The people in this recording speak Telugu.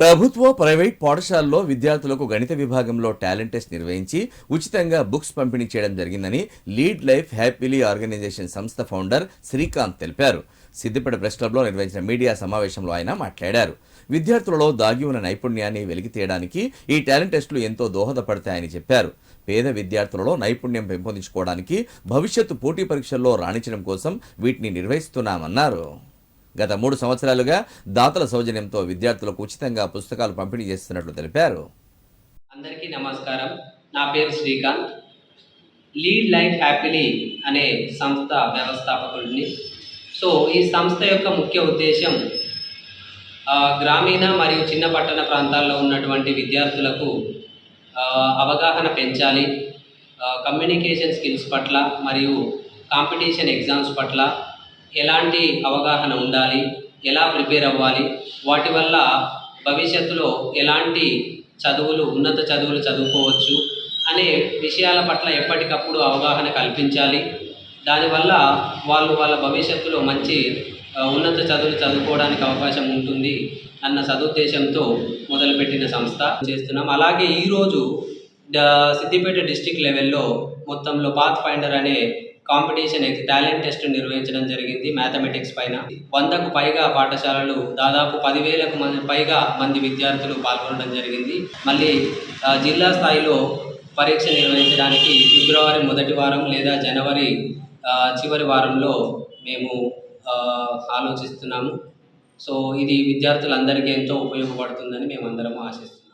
ప్రభుత్వ ప్రైవేట్ పాఠశాలలో విద్యార్థులకు గణిత విభాగంలో టాలెంట్ టెస్ట్ నిర్వహించి ఉచితంగా బుక్స్ పంపిణీ చేయడం జరిగిందని లీడ్ లైఫ్ హ్యాపీలీ ఆర్గనైజేషన్ సంస్థ ఫౌండర్ శ్రీకాంత్ తెలిపారు. సిద్దిపేట ప్రెస్ క్లబ్లో నిర్వహించిన మీడియా సమావేశంలో ఆయన మాట్లాడారు. విద్యార్థులలో దాగి ఉన్న నైపుణ్యాన్ని వెలికి తీయడానికి ఈ టాలెంట్ టెస్టులు ఎంతో దోహదపడతాయని చెప్పారు. పేద విద్యార్థులలో నైపుణ్యం పెంపొందించుకోవడానికి భవిష్యత్తు పోటీ పరీక్షల్లో రాణించడం కోసం వీటిని నిర్వహిస్తున్నామన్నారు. గత మూడు సంవత్సరాలుగా దాతల సౌజన్యంతో విద్యార్థులకు ఉచితంగా పుస్తకాలు పంపిణీ చేస్తున్నట్లు తెలిపారు. అందరికీ నమస్కారం. నా పేరు శ్రీకాంత్. లీడ్ లైఫ్ హ్యాపీలీ అనే సంస్థ వ్యవస్థాపకుడిని. సో ఈ సంస్థ యొక్క ముఖ్య ఉద్దేశం గ్రామీణ మరియు చిన్న పట్టణ ప్రాంతాల్లో ఉన్నటువంటి విద్యార్థులకు అవగాహన పెంచాలి. కమ్యూనికేషన్ స్కిల్స్ పట్ల మరియు కాంపిటీషన్ ఎగ్జామ్స్ పట్ల ఎలాంటి అవగాహన ఉండాలి? ఎలా ప్రిపేర్ అవ్వాలి? వాటి వల్ల భవిష్యత్తులో ఎలాంటి చదువులు ఉన్నత చదువులు చదువుకోవచ్చు అనే విషయాల పట్ల ఎప్పటికప్పుడు అవగాహన కల్పించాలి. దానివల్ల వాళ్ళు వాళ్ళ భవిష్యత్తులో మంచి ఉన్నత చదువులు చదువుకోవడానికి అవకాశం ఉంటుంది అన్న సదుద్దేశంతో మొదలుపెట్టిన సంస్థ చేస్తున్నాం. అలాగే ఈరోజు సిద్దిపేట డిస్టిక్ లెవెల్లో మొత్తంలో పాత్ ఫైండర్ అనే కాంపిటీషన్ టాలెంట్ టెస్ట్ నిర్వహించడం జరిగింది మ్యాథమెటిక్స్ పైన. వందకు పైగా పాఠశాలలు దాదాపు పదివేలకు మంది పైగా మంది విద్యార్థులు పాల్గొనడం జరిగింది. మళ్ళీ జిల్లా స్థాయిలో పరీక్ష నిర్వహించడానికి ఫిబ్రవరి మొదటి వారం లేదా జనవరి చివరి వారంలో మేము ఆలోచిస్తున్నాము. సో ఇది విద్యార్థులందరికీ ఎంతో ఉపయోగపడుతుందని మేమందరం ఆశిస్తున్నాం.